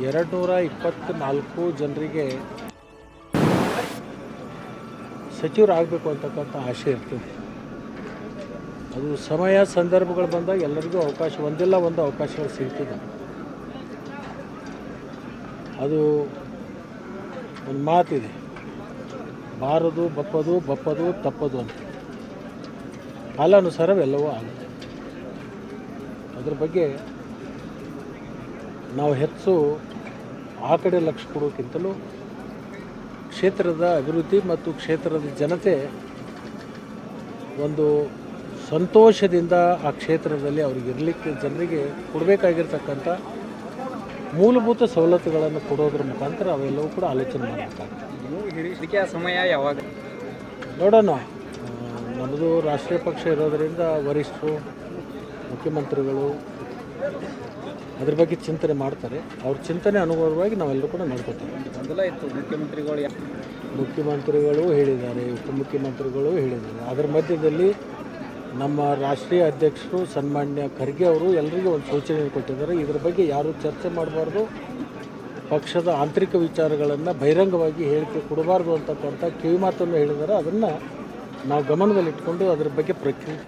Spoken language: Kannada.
ಎರಡು ನೂರ ಇಪ್ಪತ್ತ್ನಾಲ್ಕು ಜನರಿಗೆ ಸಚಿವರಾಗಬೇಕು ಅಂತಕ್ಕಂಥ ಆಸೆ ಇರ್ತದೆ. ಅದು ಸಮಯ ಸಂದರ್ಭಗಳು ಬಂದಾಗ ಎಲ್ಲರಿಗೂ ಅವಕಾಶ, ಒಂದಿಲ್ಲ ಒಂದು ಅವಕಾಶಗಳು ಸಿಗ್ತದೆ. ಅದು ಒಂದು ಮಾತಿದೆ. ಬಾರದು, ಬಪ್ಪದು ಬಪ್ಪದು, ತಪ್ಪದು ಅಂತ. ಕಾಲಾನುಸಾರವೆಲ್ಲವೂ ಆಗುತ್ತೆ. ಅದ್ರ ಬಗ್ಗೆ ನಾವು ಹೆಚ್ಚು ಆ ಕಡೆ ಲಕ್ಷ್ಯ ಕೊಡೋಕ್ಕಿಂತಲೂ ಕ್ಷೇತ್ರದ ಅಭಿವೃದ್ಧಿ ಮತ್ತು ಕ್ಷೇತ್ರದ ಜನತೆ ಒಂದು ಸಂತೋಷದಿಂದ ಆ ಕ್ಷೇತ್ರದಲ್ಲಿ ಅವ್ರಿಗೆ ಇರಲಿಕ್ಕೆ ಜನರಿಗೆ ಕೊಡಬೇಕಾಗಿರ್ತಕ್ಕಂಥ ಮೂಲಭೂತ ಸವಲತ್ತುಗಳನ್ನು ಕೊಡೋದ್ರ ಮುಖಾಂತರ ಅವೆಲ್ಲವೂ ಕೂಡ ಆಲೋಚನೆ ಮಾಡಬೇಕಾಗ್ತದೆ ಸಮಯ ಯಾವಾಗ? ನೋಡೋಣ. ನಮ್ಮದು ರಾಷ್ಟ್ರೀಯ ಪಕ್ಷ ಇರೋದರಿಂದ ವರಿಷ್ಠರು ಮುಖ್ಯಮಂತ್ರಿಗಳು ಅದ್ರ ಬಗ್ಗೆ ಚಿಂತನೆ ಮಾಡ್ತಾರೆ. ಅವ್ರ ಚಿಂತನೆ ಅನುಗುಣವಾಗಿ ನಾವೆಲ್ಲರೂ ಕೂಡ ನೋಡ್ಕೊತೀವಿ ಇತ್ತು ಮುಖ್ಯಮಂತ್ರಿಗಳು. ಮುಖ್ಯಮಂತ್ರಿಗಳು ಹೇಳಿದ್ದಾರೆ ಉಪಮುಖ್ಯಮಂತ್ರಿಗಳು ಹೇಳಿದ್ದಾರೆ. ಅದರ ಮಧ್ಯದಲ್ಲಿ ನಮ್ಮ ರಾಷ್ಟ್ರೀಯ ಅಧ್ಯಕ್ಷರು ಸನ್ಮಾನ್ಯ ಖರ್ಗೆ ಅವರು ಎಲ್ಲರಿಗೂ ಒಂದು ಸೂಚನೆ ಕೊಟ್ಟಿದ್ದಾರೆ. ಇದರ ಬಗ್ಗೆ ಯಾರೂ ಚರ್ಚೆ ಮಾಡಬಾರ್ದು ಪಕ್ಷದ ಆಂತರಿಕ ವಿಚಾರಗಳನ್ನು ಬಹಿರಂಗವಾಗಿ ಹೇಳಿಕೆ ಕೊಡಬಾರ್ದು ಅಂತಕ್ಕಂಥ ಕಿವಿಮಾತನ್ನು ಹೇಳಿದ್ದಾರೆ. ಅದನ್ನು ನಾವು ಗಮನದಲ್ಲಿಟ್ಕೊಂಡು ಅದರ ಬಗ್ಗೆ ಪ್ರಕ್ರಿಯೆ